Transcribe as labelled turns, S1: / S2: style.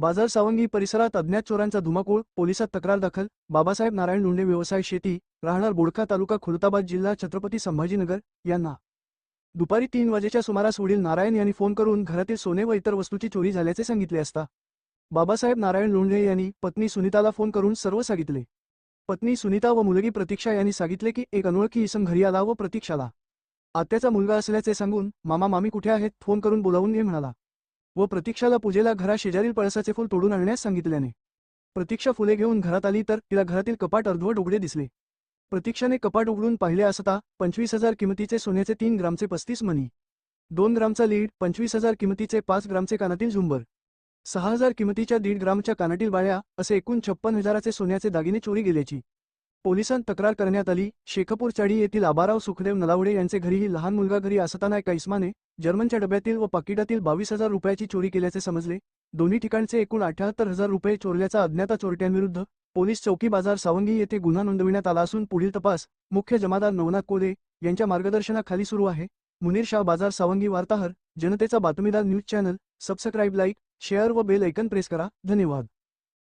S1: बाजार सावंगी परिसरात अज्ञात चोरांचा धुमाकूळ पोलिसात तक्रार दाखल बाबासाहेब नारायण लोंढे व्यवसाय शेती राहणार बोडखा तालुका खुलताबाद जिल्हा छत्रपती संभाजीनगर यांना. दुपारी तीन वाजेच्या सुमारास वडील नारायण यांनी फोन करून घरातील सोने व इतर वस्तूची चोरी झाल्याचे सांगितले असता बाबासाहेब नारायण लोंढे यांनी पत्नी सुनीताला फोन करून सर्व सांगितले. पत्नी सुनीता व मुलगी प्रतीक्षा यांनी सांगितले की एक अनोळखी इसम घरी आला व प्रतीक्षाला. आत्याचा मुलगा असल्याचे सांगून मामा मामी कुठे आहेत? फोन करून बोलावून घे म्हणाला. व प्रतीक्षाला पूजेला घरा शेजारील पळसाचे फूल तोडून आणण्यास सांगितल्याने. प्रतीक्षा फुले घेऊन घरात आली तर तिला घरातील कपाट अर्धवट उघडे दिसले. प्रतीक्षाने कपाट उघडून पाहिले असता पंचवीस हजार किमतीचे सोन्याचे तीन ग्रामचे पस्तीस मनी दोन ग्रामचा लीड पंचवीस हजार किमतीचे पाच ग्रामचे कानातील झुंबर. सहा हजार किमतीच्या दीड ग्रामच्या कानातील बाळ्या असे एकूण छप्पन हजाराचे सोन्याचे दागिने चोरी गेल्याची. पोलिसांत तक्रार करण्यात आली. शेखपूर चाडी येथील आबाराव सुखदेव नलावडे यांचे घरीही लहान मुलगा घरी असताना एका इस्माने जर्मनच्या डब्यातील व पाकिटातील बावीस हजार रुपयाची चोरी केल्याचे समजले. दोन्ही ठिकाणचे एकूण अठ्याहत्तर हजार रुपये चोरल्याचा अज्ञाता चोरट्यांविरुद्ध पोलीस चौकी बाजार सावंगी येथे गुन्हा नोंदविण्यात आला असून पुढील तपास मुख्य जमादार नवनाथ कोले यांच्या मार्गदर्शनाखाली सुरू आहे. मुनीर शाह बाजार सावंगी वार्ताहर जनतेचा बातमीदार news channel subscribe like share व बेल ऐकन प्रेस करा. धन्यवाद.